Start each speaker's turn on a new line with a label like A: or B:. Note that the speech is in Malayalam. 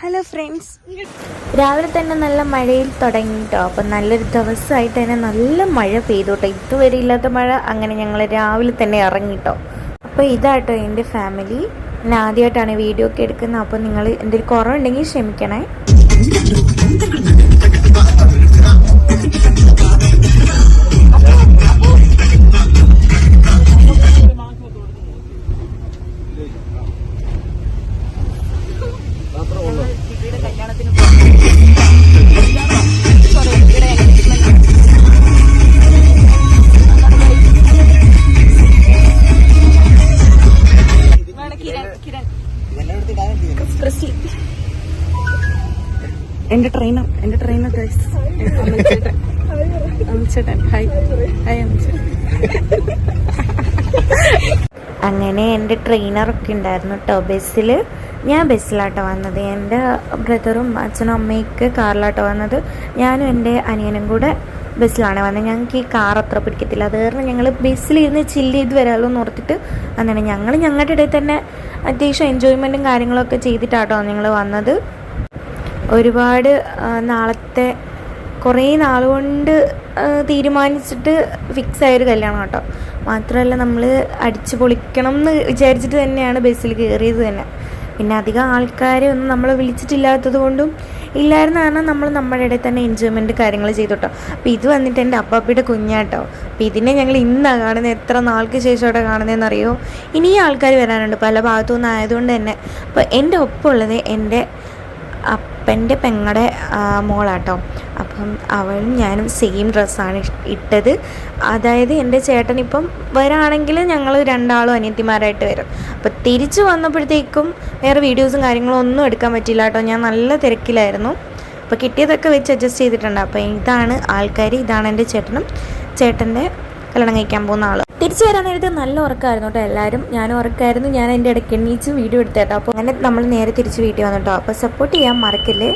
A: Hello friends. രാവിലെ തന്നെ നല്ല മഴയിൽ തുടങ്ങി കേട്ടോ അപ്പം നല്ലൊരു ദിവസമായിട്ട് തന്നെ നല്ല മഴ പെയ്തു കേട്ടോ ഇതുവരെ ഇല്ലാത്ത മഴ അങ്ങനെ ഞങ്ങൾ രാവിലെ തന്നെ ഇറങ്ങി കേട്ടോ അപ്പോൾ ഇതാട്ടോ എന്റെ ഫാമിലി. ഞാൻ ആദ്യമായിട്ടാണ് വീഡിയോ ഒക്കെ എടുക്കുന്നത്. അപ്പോൾ നിങ്ങൾ എന്തെങ്കിലും കുറവുണ്ടെങ്കിൽ ക്ഷമിക്കണേ. എന്റെ ട്രെയിനർ എന്റെ ട്രെയിനർ അമിച്ചേട്ടൻ. Hi hi അമിച്ചേട്ടൻ. അങ്ങനെ എന്റെ ട്രെയിനറൊക്കെ ഉണ്ടായിരുന്നു കേട്ടോ ബസ്സിൽ ഞാൻ ബസ്സിലാട്ടോ വന്നത്. എന്റെ ബ്രദറും അച്ഛനും അമ്മയൊക്കെ കാറിലാട്ടോ വന്നത്. ഞാനും എന്റെ അനിയനും കൂടെ ബസ്സിലാണ് വന്നത്. ഞങ്ങൾക്ക് ഈ കാർ അത്ര പിടിക്കത്തില്ല. അത് കാരണം ഞങ്ങൾ ബസ്സിലിരുന്ന് ചില്ല് ചെയ്ത് വരാമല്ലോ എന്ന് ഓർത്തിട്ട് അങ്ങനെ ഞങ്ങൾ ഞങ്ങളുടെ ഇടയിൽ തന്നെ അത്യാവശ്യം എൻജോയ്മെന്റും കാര്യങ്ങളൊക്കെ ചെയ്തിട്ടാട്ടോ ഞങ്ങൾ വന്നത്. ഒരുപാട് നാളത്തെ കുറേ നാളുകൊണ്ട് തീരുമാനിച്ചിട്ട് ഫിക്സ് ആയൊരു കല്യാണം കേട്ടോ മാത്രമല്ല നമ്മൾ അടിച്ചു പൊളിക്കണം എന്ന് വിചാരിച്ചിട്ട് തന്നെയാണ് ബസ്സിൽ കയറിയത് തന്നെ. പിന്നെ അധികം ആൾക്കാരെ ഒന്നും നമ്മളെ വിളിച്ചിട്ടില്ലാത്തത് കൊണ്ടും ഇല്ലായിരുന്ന കാരണം നമ്മൾ നമ്മുടെ ഇടയിൽ തന്നെ എൻജോയ്മെന്റ് കാര്യങ്ങൾ ചെയ്തോട്ടോ. അപ്പോൾ ഇത് വന്നിട്ട് എന്റെ അപ്പാപ്പിയുടെ കുഞ്ഞാട്ടോ. അപ്പോൾ ഇതിനെ ഞങ്ങൾ ഇന്നാണ് കാണുന്നത് എത്ര നാൾക്ക് ശേഷമോടെ കാണുന്നതെന്നറിയോ ഇനിയും ആൾക്കാർ വരാനുണ്ട്. പല ഭാഗത്തു നിന്ന് ആയതുകൊണ്ട് തന്നെ. അപ്പോൾ എന്റെ ഒപ്പമുള്ളത് എന്റെ അപ്പന്റെ പെങ്ങളുടെ മോളാട്ടോ. അപ്പം അവളും ഞാനും സെയിം ഡ്രസ്സാണ് ഇട്ടത്. അതായത് എന്റെ ചേട്ടൻ ഇപ്പം വരാണെങ്കിൽ ഞങ്ങൾ രണ്ടാളും അനിയത്തിമാരായിട്ട് വരും. അപ്പം തിരിച്ചു വന്നപ്പോഴത്തേക്കും വേറെ വീഡിയോസും കാര്യങ്ങളും ഒന്നും എടുക്കാൻ പറ്റില്ല കേട്ടോ. ഞാൻ നല്ല തിരക്കിലായിരുന്നു. അപ്പോൾ കിട്ടിയതൊക്കെ വെച്ച് അഡ്ജസ്റ്റ് ചെയ്തിട്ടുണ്ട്. അപ്പോൾ ഇതാണ് ആൾക്കാർ ഇതാണ് എന്റെ ചേട്ടനും. ചേട്ടന്റെ കല്യാണം കഴിക്കാൻ പോകുന്ന ആൾ തിരിച്ചു വരാൻ നേരത്തെ നല്ല ഉറക്കമായിരുന്നു കേട്ടോ എല്ലാവരും. ഞാൻ ഉറക്കമായിരുന്നു. ഞാൻ എന്റെ ഇടയ്ക്ക് എണ്ണീച്ച് വീഡിയോ എടുത്തേട്ടോ അപ്പോൾ അങ്ങനെ നമ്മൾ നേരെ തിരിച്ച് വീട്ടിൽ വന്നു കേട്ടോ. അപ്പോൾ സപ്പോർട്ട് ചെയ്യാൻ മറക്കില്ലേ?